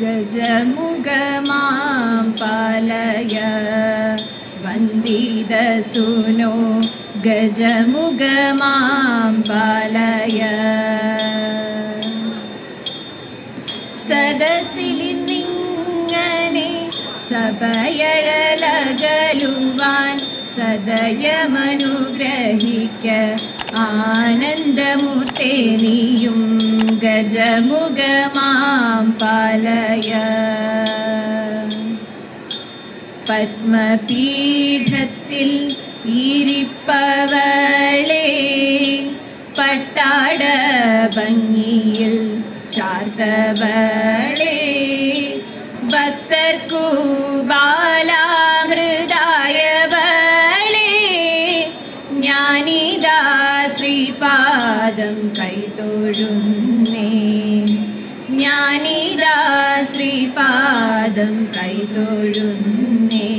ഗജമുഖമാം പാലയ. വന്ദിതസുനോ ഗജമുഖമാം പാലയ. സദസിലിന്നിങ്ങനെ സഭയഴലകലുവാൻ സദയമനുഗ്രഹിക്ക. ആനന്ദമൂർത്തേ നീയും ഗജമുഖമാം പാലയ. പത്മപീഠത്തിൽ ഇരിപ്പവളെ പട്ടാട ഭംഗിയിൽ ചാർത്തവളെ. ഭക്തർക്കു ജ്ഞാനിതാ ശ്രീപാദം കൈതൊഴുന്നേ. ഞാനിതാ ശ്രീപാദം കൈതൊഴുന്നേ.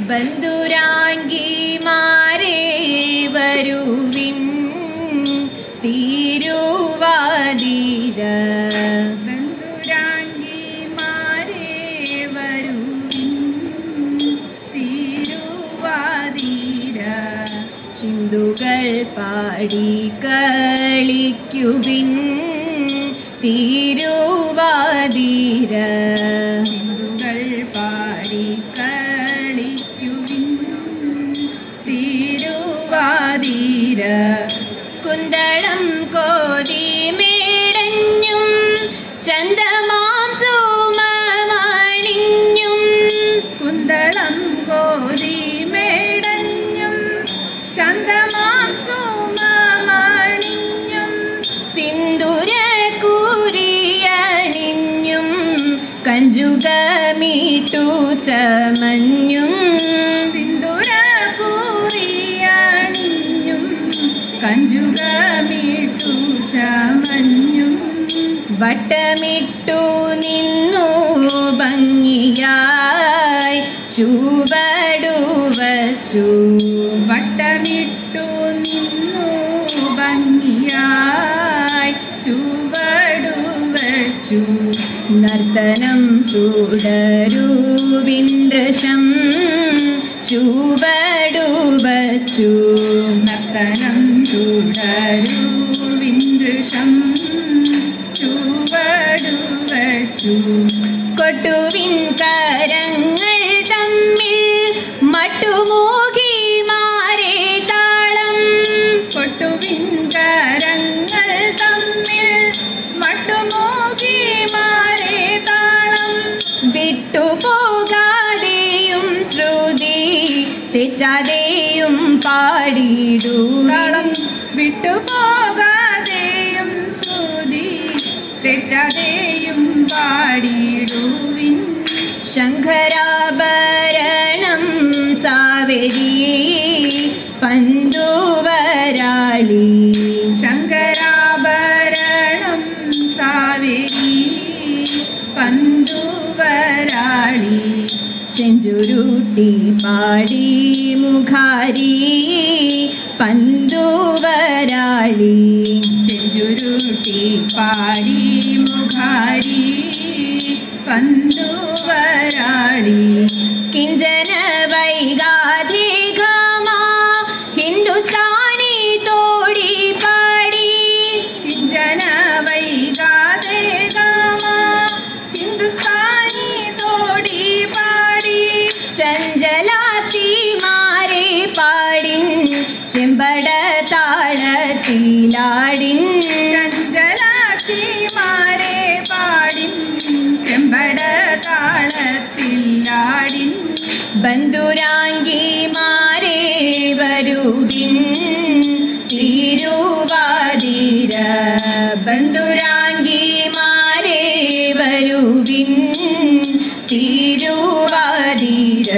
ബന്ധുരാങ്കിമാരെ പാടി കളിക്കുവിൻ തീരുവാതീര. ഹിന്ദുകൾ പാടി കളിക്കുവിൻ തിരുവാതിര. കുന്തളം കോതി കഞ്ചുകമീട്ടു ചമഞ്ഞും കഞ്ചുകമിട്ടു ചമഞ്ഞും വട്ടമിട്ടു നിന്നു ഭംഗിയായി ചുവടു നർത്തനം തുടരുവിന്ദ്രശം ചൂവടൂവച്ചു നർത്തനം തുടരു വിന്ദ്രുഷം കൊട്ടുവിൻ കരങ്ങൾ തെറ്റാതെയും പാടിയിടൂളം വിട്ടുപോകാതെയും സ്തുതി തെറ്റാതെയും പാടിയിടൂവിൻ. ശങ്കരാഭരണം സാവരി പന്തുവരാളി ചെഞ്ചുരുട്ടി പാടി മുഖാരി പന്തുവരാളി. ചെഞ്ചുരുട്ടി പാടി മുഖാരി പന്തുവരാളി. കിഞ്ചന ബന്ധുരാങ്കിമാരെ വരുവിൻ തിരുവാതിര. മാരേ വരുവിൻ തിരുവാതിര.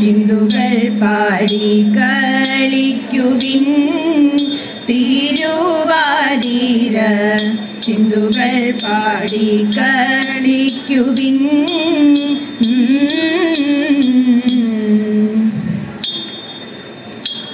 ചിന്തുകൾ പാടി കളിക്കുവിൻ തിരുവാതിര. ചിന്തുകൾ പാടി കളിക്കുവിൻ.